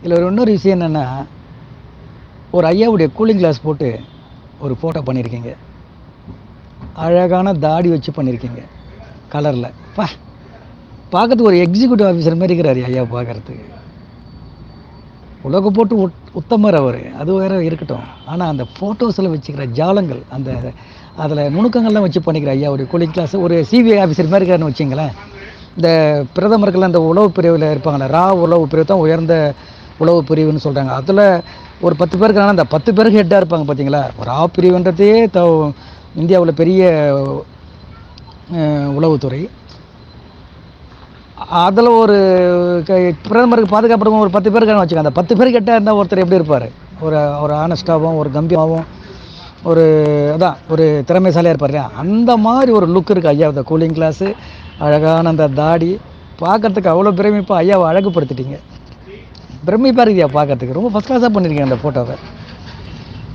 இதில் ஒரு இன்னொரு விஷயம் என்னென்னா ஒரு ஐயாவுடைய கூலிங் கிளாஸ் போட்டு ஒரு ஃபோட்டோ பண்ணியிருக்கீங்க அழகான தாடி வச்சு பண்ணியிருக்கீங்க கலரில் பா பார்க்கறதுக்கு ஒரு எக்ஸிக்யூட்டிவ் ஆஃபீஸர் மாதிரி இருக்கிறாரு ஐயா பார்க்கறதுக்கு. உலக போட்டு உத் உத்தமர் அவர். அது வேற இருக்கட்டும். ஆனால் அந்த ஃபோட்டோஸில் வச்சுக்கிற ஜாலங்கள் அந்த அதில் நுணுக்கங்கள்லாம் வச்சு பண்ணிக்கிற ஐயா ஒரு கூலிங் கிளாஸ் ஒரு சிபிஐ ஆஃபீஸர் மாதிரி இருக்காருன்னு வச்சிங்களேன் இந்த பிரதமர்கள் அந்த உளவு பிரிவில் இருப்பாங்களே ரா உளவு பிரிவு தான் உயர்ந்த உளவு பிரிவுன்னு சொல்கிறாங்க அதில் ஒரு பத்து பேருக்கு ஆனால் அந்த பத்து பேருக்கு ஹெட்டாக இருப்பாங்க பார்த்தீங்களா ஒரு ஆ பிரிவுன்றதே த இந்தியாவில் பெரிய உளவுத்துறை. அதில் ஒரு க- பிரதமருக்கு பாதுகாப்பு ஒரு பத்து பேருக்கு வச்சுக்கோங்க. அந்த பத்து பேர் கிட்ட இருந்தால் ஒருத்தர் எப்படி இருப்பார்? ஒரு ஒரு ஆனஸ்டாகவும் ஒரு கம்பீரமாகவும் ஒரு அதான் ஒரு திறமைசாலியாக இருப்பார் அந்த மாதிரி ஒரு லுக் இருக்குது ஐயா அந்த கூலிங் கிளாஸு அழகான அந்த தாடி. பார்க்கறதுக்கு அவ்வளோ பிரமிப்பாக ஐயாவை அழகுபடுத்திட்டீங்க. பிரமிப்பாக இருக்குதியா பார்க்கறதுக்கு ரொம்ப ஃபஸ்ட் கிளாஸாக பண்ணியிருக்கேன் அந்த ஃபோட்டோவை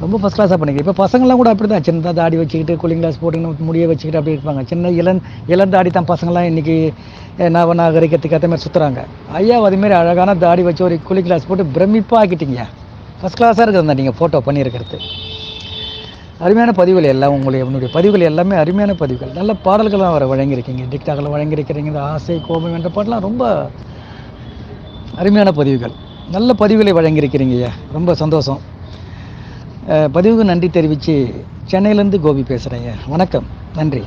ரொம்ப ஃபஸ்ட் கிளாஸாக பண்ணிக்கிறேன் இப்போ பசங்களாம் கூட அப்படி தான் சின்னதாக தாடி வச்சுக்கிட்டு கூலிங் கிளாஸ் போட்டுக்கிட்டு முடிய வச்சுக்கிட்டு அப்படி இருப்பாங்க. சின்ன இளம் இளம் தாடி தான் பசங்களாம் இன்றைக்கி நான் நாகரிகத்துக்கு ஏற்ற மாதிரி சுற்றுறாங்க ஐயா அதுமாரி அழகான தாடி வச்சு ஒரு கூலிங் கிளாஸ் போட்டு பிரமிப்பாக ஆக்கிட்டீங்க ஃபஸ்ட் கிளாஸாக இருக்கிறதா நீங்கள் ஃபோட்டோ பண்ணியிருக்கிறது? அருமையான பதிவுகள் எல்லாம் உங்களுடைய உன்னுடைய பதிவுகள் எல்லாமே அருமையான பதிவுகள். நல்ல பாடல்கள்லாம் வர வழங்கியிருக்கீங்க. டிக்டாக்ல வழங்கியிருக்கிறீங்க. இந்த ஆசை கோபம் என்ற பாட்டெலாம் ரொம்ப அருமையான பதிவுகள். நல்ல பதிவுகளை வழங்கியிருக்கிறீங்க ஐயா. ரொம்ப சந்தோஷம். பதிவுக்கு நன்றி தெரிவித்து சென்னையிலேருந்து கோபி பேசுகிறேன் ஐயா. வணக்கம். நன்றி.